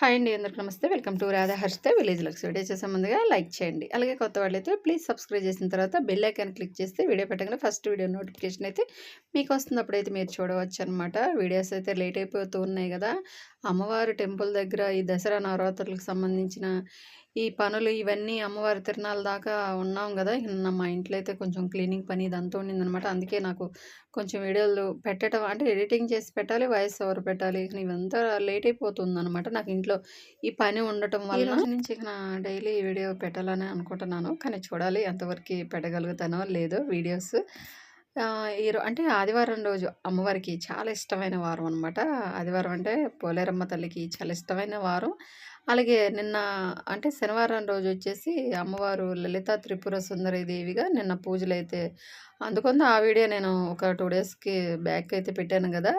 Hi అండి అందరికి నమస్తే. Welcome to Radha Harshitha village Lux video చేసే ముందుగా లైక్ చేయండి. అలాగే కొత్త వాళ్ళైతే ప్లీజ్ సబ్స్క్రైబ్ చేసిన తర్వాత బెల్ ఐకాన్ క్లిక్ చేస్తే వీడియో పెట్టగానే ఫస్ట్ వీడియో నోటిఫికేషన్ అయితే మీకు వస్తుంది అప్పుడైతే మీరు చూడవచ్చు అనమాట వీడియోస్ అయితే లేట్ అయిపోతూ ఉన్నాయి కదా. అమ్మవారి టెంపుల్ దగ్గర ఈ దసరా నవరాత్రులకు సంబంధించిన ఈ పనులు ఇవన్నీ అమ్మవారి తిరణాల దాకా ఉన్నాం కదా. నిన్న మా ఇంట్లో అయితే కొంచెం క్లీనింగ్ పని ఇదంతా ఉండిందనమాట అందుకే నాకు కొంచెం వీడియోలు పెట్టడం అంటే ఎడిటింగ్ చేసి పెట్టాలి వాయిస్ ఓవర్ పెట్టాలి. ఇవంతా లేట్ అయిపోతుంది అనమాట నాకు ఇంట్లో ఈ పని ఉండటం వల్ల నుంచి ఇక డైలీ వీడియో పెట్టాలని అనుకుంటున్నాను. కానీ చూడాలి ఎంతవరకు పెట్టగలుగుతానో లేదో వీడియోస్. ఈరో అంటే ఆదివారం రోజు అమ్మవారికి చాలా ఇష్టమైన వారం అనమాట ఆదివారం అంటే పోలేరమ్మ తల్లికి చాలా ఇష్టమైన వారం. అలాగే నిన్న అంటే శనివారం రోజు వచ్చేసి అమ్మవారు లలిత త్రిపుర సుందరి దేవిగా నిన్న పూజలు అయితే అందుకని ఆ వీడియో నేను ఒక టూ డేస్కి బ్యాక్ అయితే పెట్టాను కదా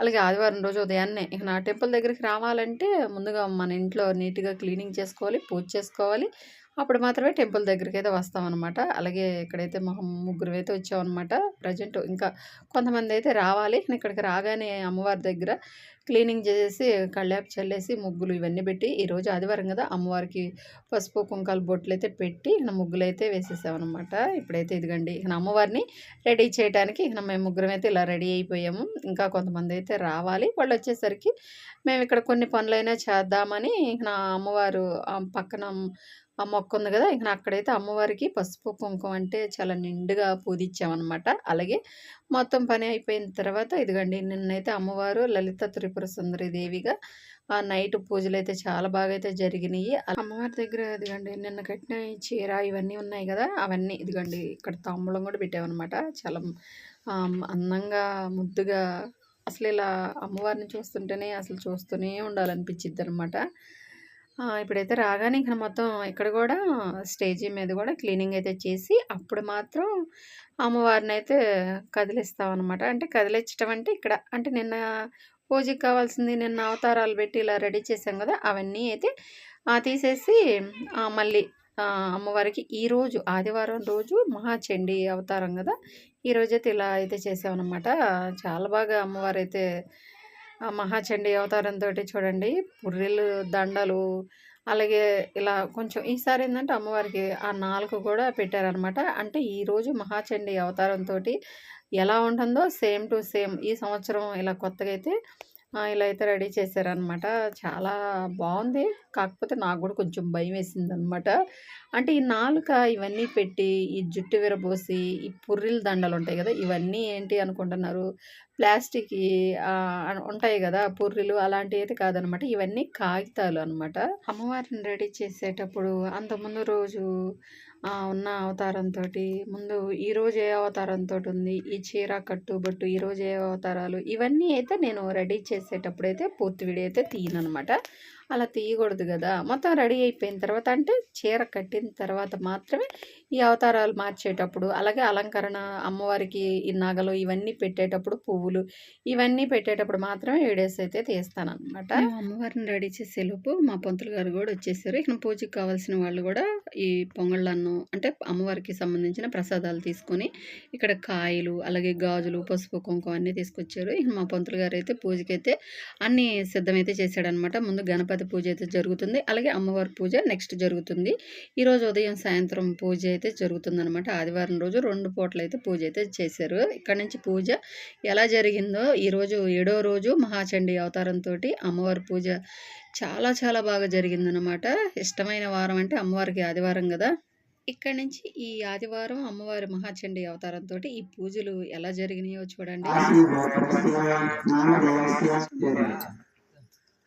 అలాగే ఆదివారం రోజు ఉదయాన్నే ఇక నా టెంపుల్ దగ్గరికి రావాలంటే ముందుగా మన ఇంట్లో నీట్గా క్లీనింగ్ చేసుకోవాలి పూజ చేసుకోవాలి. అప్పుడు మాత్రమే టెంపుల్ దగ్గరికి అయితే వస్తామన్నమాట. అలాగే ఇక్కడైతే మా ముగ్గురు అయితే వచ్చామన్నమాట ప్రజెంట్. ఇంకా కొంతమంది అయితే రావాలి. ఇక్కడికి రాగానే అమ్మవారి దగ్గర క్లీనింగ్ చేసేసి కళ్ళాపు చల్లేసి ముగ్గులు ఇవన్నీ పెట్టి ఈరోజు ఆదివారం కదా అమ్మవారికి పసుపు కుంకాలు బొట్లు అయితే పెట్టి ఇక ముగ్గులు అయితే వేసేసామన్నమాట. ఇప్పుడైతే ఇదిగండి ఇక అమ్మవారిని రెడీ చేయడానికి ఇక మేము ముగ్గురం అయితే ఇలా రెడీ అయిపోయాము. ఇంకా కొంతమంది అయితే రావాలి. వాళ్ళు వచ్చేసరికి మేము ఇక్కడ కొన్ని పనులైనా చేద్దామని నా అమ్మవారు పక్కన ఆ మొక్క ఉంది కదా! ఇంకా అక్కడైతే అమ్మవారికి పసుపు కుంకుమ అంటే చాలా నిండుగా పూజించామన్నమాట. అలాగే మొత్తం పని అయిపోయిన తర్వాత ఇదిగండి నిన్నైతే అమ్మవారు లలిత త్రిపుర సుందరి దేవిగా ఆ నైట్ పూజలు అయితే చాలా బాగా అయితే జరిగినాయి అమ్మవారి దగ్గర ఇదిగండి నిన్న కట్టిన చీర ఇవన్నీ ఉన్నాయి కదా! అవన్నీ ఇదిగండి ఇక్కడ తాంబూలం కూడా పెట్టామన్నమాట. చాలా అందంగా ముద్దుగా అసలు ఇలా అమ్మవారిని చూస్తుంటేనే అసలు చూస్తూనే ఉండాలనిపించిద్ది అనమాట ఇప్పుడైతే రాగానే ఇక్కడ మొత్తం ఇక్కడ కూడా స్టేజీ మీద కూడా క్లీనింగ్ అయితే చేసి అప్పుడు మాత్రం అమ్మవారిని అయితే కదిలిస్తాం అనమాట అంటే కదిలించడం అంటే ఇక్కడ అంటే నిన్న పూజకి కావాల్సింది నిన్న అవతారాలు పెట్టి ఇలా రెడీ చేసాం కదా అవన్నీ అయితే తీసేసి మళ్ళీ అమ్మవారికి ఈరోజు ఆదివారం రోజు మహాచండి అవతారం కదా ఈరోజైతే ఇలా అయితే చేసామన్నమాట. చాలా బాగా అమ్మవారు అయితే మహాచండీ అవతారంతో చూడండి. పుర్రెలు దండలు అలాగే ఇలా కొంచెం ఈసారి ఏంటంటే అమ్మవారికి ఆ నాలుగు కూడా పెట్టారనమాట అంటే ఈరోజు మహాచండీ అవతారంతో ఎలా ఉంటుందో సేమ్ టు సేమ్ ఈ సంవత్సరం ఇలా కొత్తగా అయితే ఇలా అయితే రెడీ చేశారనమాట. చాలా బాగుంది. కాకపోతే నాకు కూడా కొంచెం భయం వేసింది అనమాట అంటే ఈ నాలుక ఇవన్నీ పెట్టి ఈ జుట్టు విరబోసి ఈ పుర్రిల దండలు ఉంటాయి కదా ఇవన్నీ ఏంటి అనుకుంటున్నారు? ప్లాస్టిక్ ఉంటాయి కదా పుర్రిలు అలాంటివి అయితే కాదనమాట. ఇవన్నీ కాగితాలు అనమాట. అమ్మవారిని రెడీ చేసేటప్పుడు అంతకుముందు రోజు ఉన్న అవతారంతో ముందు ఈరోజు ఏ అవతారంతో ఉంది? ఈ చీర కట్టుబట్టు ఈరోజు ఏ అవతారాలు? ఇవన్నీ అయితే నేను రెడీ చేసేటప్పుడు అయితే పూర్తి వీడియో అయితే తీయనమాట అలా తీయకూడదు కదా! మొత్తం రెడీ అయిపోయిన తర్వాత అంటే చీర కట్టిన తర్వాత మాత్రమే ఈ అవతారాలు మార్చేటప్పుడు అలాగే అలంకరణ అమ్మవారికి ఈ నగలు ఇవన్నీ పెట్టేటప్పుడు పువ్వులు ఇవన్నీ పెట్టేటప్పుడు మాత్రమే వీడియోస్ అయితే తీస్తాను అనమాట అమ్మవారిని రెడీ చేసేలోపు మా పంతులు గారు కూడా వచ్చేసారు. ఇక పూజకి కావాల్సిన వాళ్ళు కూడా ఈ పొంగళ్ళన్నం అంటే అమ్మవారికి సంబంధించిన ప్రసాదాలు తీసుకొని ఇక్కడ కాయలు అలాగే గాజులు పసుపు కుంకుమ అన్నీ తీసుకొచ్చారు. ఇక మా పంతులు గారు అయితే పూజకైతే అన్నీ సిద్ధమైతే చేశాడనమాట ముందు గణపతి గణపతి పూజ అయితే జరుగుతుంది. అలాగే అమ్మవారి పూజ నెక్స్ట్ జరుగుతుంది. ఈరోజు ఉదయం సాయంత్రం పూజ అయితే జరుగుతుంది అనమాట ఆదివారం రోజు రెండు పూటలు అయితే పూజ అయితే చేశారు. ఇక్కడ నుంచి పూజ ఎలా జరిగిందో ఈరోజు ఏడో రోజు మహాచండి అవతారంతో అమ్మవారి పూజ చాలా చాలా బాగా జరిగిందనమాట ఇష్టమైన వారం అంటే అమ్మవారికి ఆదివారం కదా. ఇక్కడ నుంచి ఈ ఆదివారం అమ్మవారి మహాచండి అవతారంతో ఈ పూజలు ఎలా జరిగినాయో చూడండి.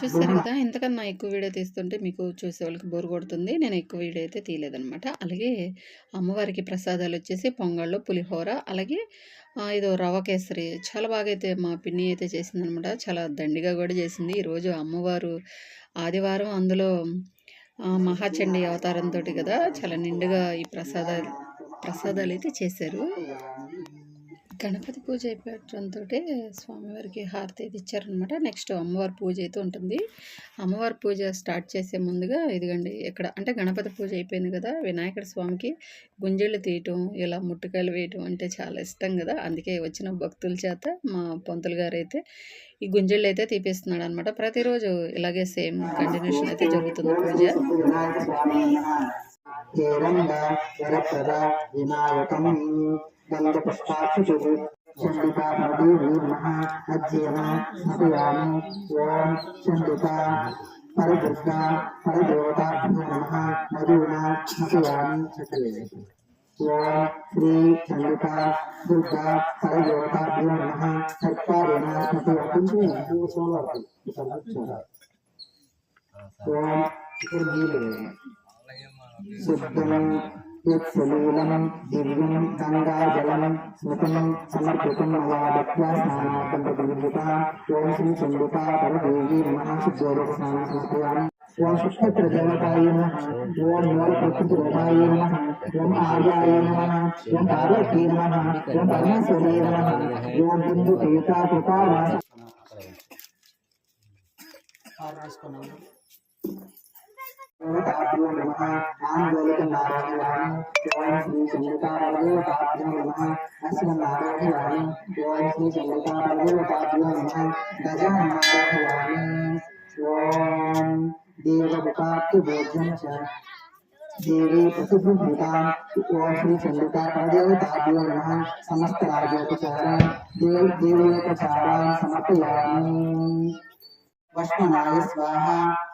చూస్తారు కదా ఇంతకన్నా ఎక్కువ వీడియో తీస్తుంటే మీకు చూసే వాళ్ళకి బోర్ కొడుతుంది. నేను ఎక్కువ వీడియో అయితే తీయలేదనమాట అలాగే అమ్మవారికి ప్రసాదాలు వచ్చేసి పొంగళ్ళు పులిహోర అలాగే ఇదో రవ కేసరి చాలా బాగా అయితే మా పిన్ని అయితే చేసిందనమాట చాలా దండిగా కూడా చేసింది. ఈరోజు అమ్మవారు ఆదివారం అందులో మహాచండి అవతారంతో కదా చాలా నిండుగా ఈ ప్రసాదాలు ప్రసాదాలు అయితే చేశారు. గణపతి పూజ అయిపోవడంతో స్వామివారికి హారతి అయితే ఇచ్చారనమాట నెక్స్ట్ అమ్మవారి పూజ అయితే ఉంటుంది. అమ్మవారి పూజ స్టార్ట్ చేసే ముందుగా ఇదిగండి ఇక్కడ అంటే గణపతి పూజ అయిపోయింది కదా వినాయకుడి స్వామికి గుంజళ్ళు తీయటం ఇలా ముట్టుకాయలు వేయటం అంటే చాలా ఇష్టం కదా. అందుకే వచ్చిన భక్తుల చేత మా పంతులు గారు అయితే ఈ గుంజళ్ళు అయితే తీపిస్తున్నాడు అనమాట ప్రతిరోజు ఇలాగే సేమ్ కంటిన్యూషన్ అయితే జరుగుతుంది పూజ. వినాయక వరప్రద వినాయకం గంధ పుష్పాక్షు చండికా దేవి నమః అజ్యేన స్మృయామి ఓం చండికా పరదేవతాభ్యో మధునా స్మృయామి ఓం శ్రీ చండికా దుర్గా పరదేవతాభ్యో స్మృతి ఓం ఇప్పుడు మీరు శుద్ధం యత్సలీలం దివ్యం గంగాజలం స్మృతం సమర్పితం మయా భక్త్యా స్నానార్థం ప్రతివిద్యుత ఓం శ్రీ చండికా పరదేవి నమః శుద్ధోదక స్నానం సమర్పయామి ఓం శుక్రదేవతాయ నమః ఓం మూల ప్రకృతిదేవాయ నమః ఓం ఆర్యాయ నమః ఓం పార్వతీ నమః ఓం పరమేశ్వరీ నమః ఓం బిందు పీతా కృపా దేవతాభ్యో నమః ఆందోళిక నారాయణాని ఓం శ్రీ చంద్రకారదేవతాభ్యో నమః అస్మ నారాయణాని ఓం శ్రీ చంద్రకారదేవతాభ్యో నమః గజానారాయణాని ఓం దేవముఖాప్తి భోజ్యం చ దేవి ప్రతిభూతాం ఓం శ్రీ చంద్రకారదేవతాభ్యో నమః సమస్త రాజోపచారం దేవ దేవోపచారాన్ సమర్పయామి వష్మనాయ స్వాహ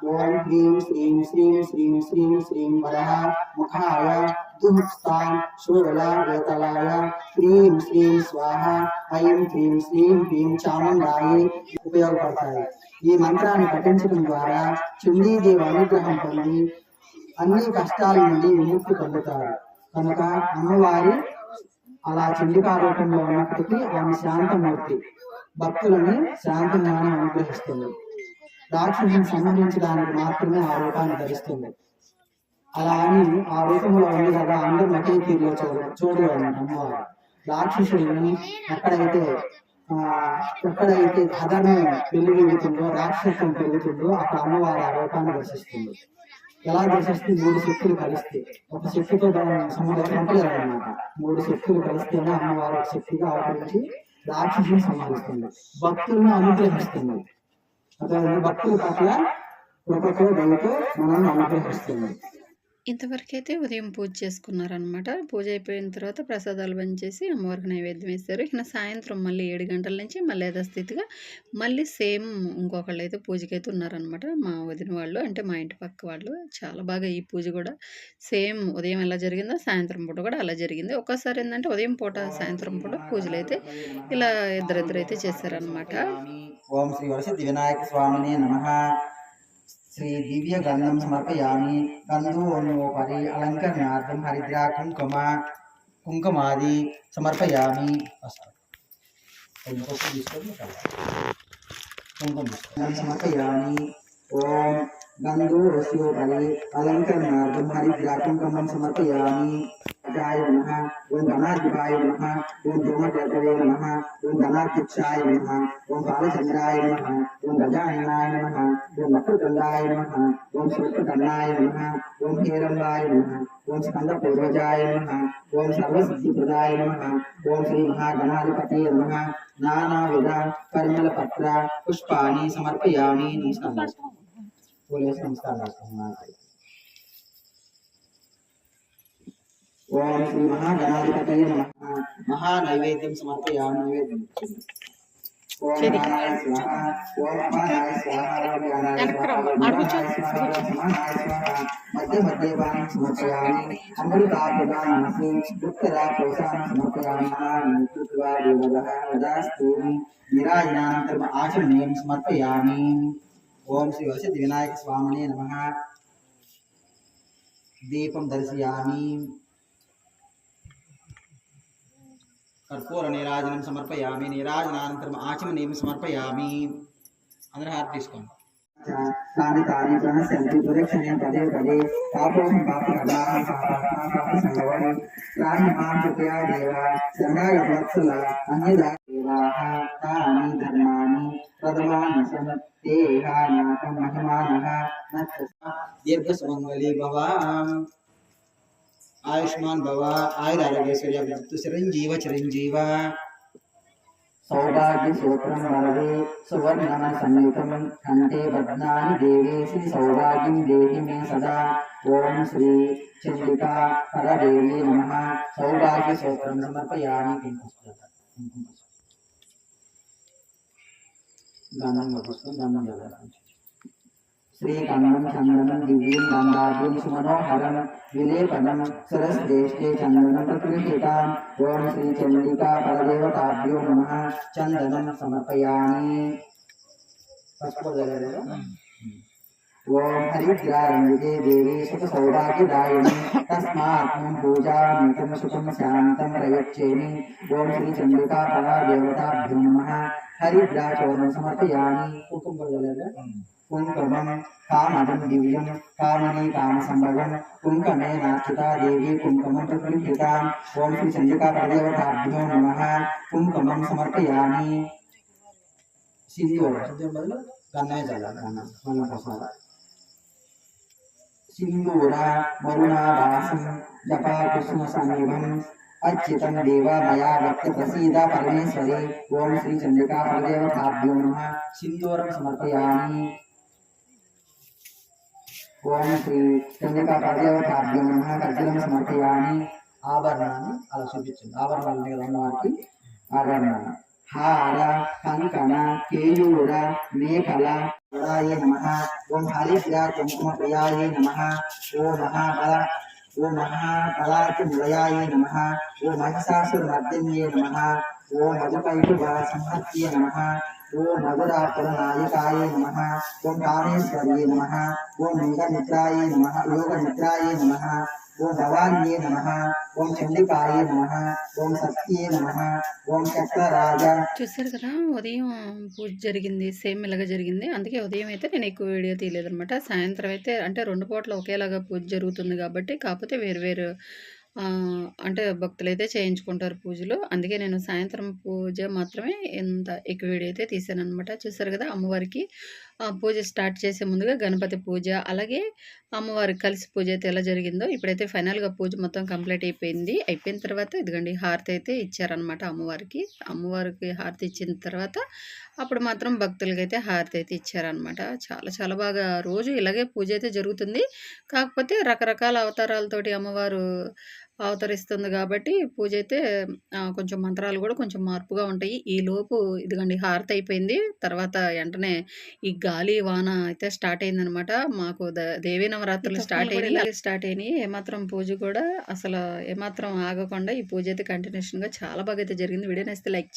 ఓం హ్రీం శ్రీం శ్రీం శ్రీం శ్రీం శ్రీం వరః ముఖాయ దుఃస్థాం శూరల వేతలాయ హ్రీం శ్రీం స్వాహ ఐం హ్రీం శ్రీం హ్రీం చాముండాయి ఉపయోగపడతాయి ఈ మంత్రాన్ని పఠించడం ద్వారా చండీదేవి అనుగ్రహం పొంది అన్ని కష్టాల నుండి విముక్తి పొందుతారు. కనుక అమ్మవారి అలా చండికా రూపంలో ఉన్నప్పటికీ ఆమె శాంతమూర్తి. భక్తులని శాంతి జ్ఞానం అనుగ్రహిస్తుంది. రాక్షసుని సంబంధించడానికి మాత్రమే ఆ రూపాన్ని ధరిస్తుంది. అలా అని ఆ రూపంలో ఉంది కదా అందరూ నటీ తీరులో చూడ అమ్మవారు. రాక్షసుల్ని ఎక్కడైతే ఆ ఎక్కడైతే అధర్మం పెళ్ళిగుతుందో రాక్షసం పెరుగుతుందో అక్కడ అమ్మవారి ఆ రూపాన్ని దర్శిస్తుంది. ఎలా దర్శిస్తుంది? మూడు శక్తులు కలిస్తే. ఒక శక్తితో సముద్రం అనమాట మూడు శక్తులు కలిస్తేనే అమ్మవారి శక్తిగా అవతరించి రాక్షసుని సంహరిస్తుంది. భక్తులను అనుగ్రహిస్తుంది. భక్తుల పట్ల కృపతో దయతో మనల్ని అనుగ్రహిస్తుంది ఇంతవరకు అయితే ఉదయం పూజ చేసుకున్నారనమాట పూజ అయిపోయిన తర్వాత ప్రసాదాలు పంచేసి అమ్మవారికి నైవేద్యం వేస్తారు. ఇక సాయంత్రం మళ్ళీ ఏడు గంటల నుంచి మళ్ళీ యథాస్థితిగా మళ్ళీ సేమ్ ఇంకొకళ్ళు అయితే పూజకైతే ఉన్నారనమాట మా వదిన వాళ్ళు అంటే మా ఇంటి పక్క వాళ్ళు చాలా బాగా ఈ పూజ కూడా సేమ్ ఉదయం ఎలా జరిగిందో సాయంత్రం పూట కూడా అలా జరిగింది. ఒక్కసారి ఏంటంటే ఉదయం పూట సాయంత్రం పూట పూజలు అయితే ఇలా ఇద్దరిద్దరు అయితే చేశారనమాట ఓం శ్రీ వరసిద్ధి వినాయక స్వామినే నమ శ్రీ దివ్య గంధం సమర్పయామి గంధోపరి అలంకరణార్థం హరిద్రా కుంకుమ కుంకుమాది సమర్పయామి కుంకుమ సమర్పయామి ఓం గంధోరస్యోపరి అలంకరణార్థం హరిద్రా కుంకుమం సమర్పయామి గాయ నమః ఓం గణాధిపాయ నమః ఓం ధూమకేతవే నమః ఓం గణాధ్యక్షాయ నమః ఓం బాలచంద్రాయ నమః ఓం గజాననాయ నమః ఓం వక్రతుండాయ నమః ఓం శూర్పకర్ణాయ నమః ఓం హేరంబాయ నమః ఓం స్కంద పూర్వజాయ నమః ఓం సర్వసిద్ధిప్రదాయ నమః ఓం శ్రీ మహాగణాధిపతి నమః నానావిధ పరిమళ పత్ర పుష్పాన్ని సమర్పయామి నమస్కారం పూలేసి ఓం శ్రీ మహాగణాధిపతయ నమః మహా నైవేద్యం సమర్పయామి నైవేద్యం ఓం చెది. స్వాహ ఓం అపానాయ స్వాహ ఓం మధ్య సమర్పయామి సమర్పయామి దేవదః నిరాజనానంతరం సమర్పయామి ఓం శ్రీ వసతి వినాయక స్వామినే నమ దీపం దర్శయామి కర్పూర నీరాజనం సమర్పయామి. నీరాజనానంతరం ఆచమనీయం సమర్పయామి. అందరూ హారతి తీసుకోండి. తాని తాని ప్రణశ్యంతి ప్రదక్షిణం పదే పదే. పాపోహం పాప కదాహం పాపాత్మా పాప సంభవం త్రాణి మాం కృపయా దేవ శరణాగత వత్సల అన్యదా దేవాః. తాని ధర్మాని ప్రథమాని సమత్తేహానాకం మహిమానః దీర్ఘ సుమంగళి భవ. आयुष्मान भव आयुरारोग्य चिरंजीव चिरंजीव। सौभाग्य सूत्रम वरदे सुवर्णम संयुतम कंठे बद्नानि देवी श्री सौभाग्यं देहि मे सदा। ओम श्री चिन्तिका परदेवी नमः। सौभाग्य सूत्रम समर्पयामि किंकुस्त्र गानं? చందనం దివ్యం గంగాద్యం సుమనోహరం విలేపనం సరస్దేష్టే చందనం ప్రతిష్ఠితాం ఓం శ్రీ చండికా పరదేవతాభ్యో నమ చందనం సమర్పయామి పసుపు చల్లారా? ఓం హరిద్రారంజితే దేవి సుఖ సౌభాగ్యదాయిని తస్మాత్ మాం పూజామితం సుఖం శాంతం ప్రయచ్చేమి ఓం శ్రీ చండికా పరాదేవతాభ్యో నమ హరిద్రాచూర్ణం సమర్పయామి కుంకుమ చల్లారా? కుంకుమం కామదం దివ్యం కామనీ కామ సంభవం కుంకమే నార్చితా దేవి కుంకుమం ప్రతిష్ఠితాం ఓం శ్రీ చండికా పరదేవతాభ్యో నమ కుంకుమం సమర్పయామి సింధూర సింధూర బదులు గన్నయ్య చల్లాలి గన్న మన ప్రసాద సింధూర మరుణావాసం జపా కుసుమ సమీపం అచ్యుతం దేవ మయా భక్త ప్రసీద పరమేశ్వరి ఓం శ్రీ చండికా పరదేవతాభ్యో నమ సింధూరం సమర్పయామి ఓం శ్రీ చంద్రికా పరదేవతాభ్యం నమ కర్జలం సమర్పయామి. ఆభరణాన్ని అలా చూపించింది ఆభరణాలు ఉన్నాయి కదా ఆభరణాలు. హార కంకణ కేయూర మేకల ప్రియాయ నమ. ఓం హరిద్ర కుంకుమ ప్రియాయ నమ. ఓ మహాబల ఓ మహాబలాకి నిలయాయ నమ. ఓ మహిషాసుర మర్దిన్యే నమ. ఓ మధుకైటువ సంహత్యే నమ. ఓం మధురాపుర నాయకాయ నమ. ఓం కామేశ్వర్యే నమ. ఓం లింగ నమ. యోగమిత్రాయ నమ. ఓం భవాన్యే నమ. ఓం చండికాయ నమ. ఓం సత్యే నమ. ఓం చక్రరాజ చూసారు కదా ఉదయం పూజ జరిగింది సేమ్ ఇలాగ జరిగింది. అందుకే ఉదయం అయితే నేను ఎక్కువ వీడియో తీయలేదనమాట సాయంత్రం అయితే అంటే రెండు పూట్ల ఒకేలాగా పూజ జరుగుతుంది కాబట్టి కాకపోతే వేరు వేరు అంటే భక్తులైతే చేయించుకుంటారు పూజలు. అందుకే నేను సాయంత్రం పూజ మాత్రమే ఇంత ఎక్కువ వీడియో అయితే తీసాను అనమాట చూసారు కదా అమ్మవారికి. ఆ, పూజ స్టార్ట్ చేసే ముందుగా గణపతి పూజ అలాగే అమ్మవారికి కలిసి పూజ అయితే ఎలా జరిగిందో ఇప్పుడైతే ఫైనల్గా పూజ మొత్తం కంప్లీట్ అయిపోయింది. అయిపోయిన తర్వాత ఇదిగోండి హారతి అయితే ఇచ్చారనమాట అమ్మవారికి. అమ్మవారికి హారతి ఇచ్చిన తర్వాత అప్పుడు మాత్రం భక్తులకి అయితే హారతి అయితే ఇచ్చారనమాట చాలా చాలా బాగా రోజు ఇలాగే పూజ అయితే జరుగుతుంది. కాకపోతే రకరకాల అవతారాలతోటి అమ్మవారు అవతరిస్తుంది కాబట్టి పూజ అయితే కొంచెం మంత్రాలు కూడా కొంచెం మార్పుగా ఉంటాయి. ఈ లోపు ఇదిగోండి హారతి అయిపోయింది. తర్వాత వెంటనే ఈ గాలి వాన అయితే స్టార్ట్ అయిందనమాట మాకు దేవీ నవరాత్రులు స్టార్ట్ అయినాయి. స్టార్ట్ అయినాయి. ఏమాత్రం పూజ కూడా అసలు ఏమాత్రం ఆగకుండా ఈ పూజ అయితే కంటిన్యూషన్గా చాలా బాగా అయితే జరిగింది. Video నేస్తే like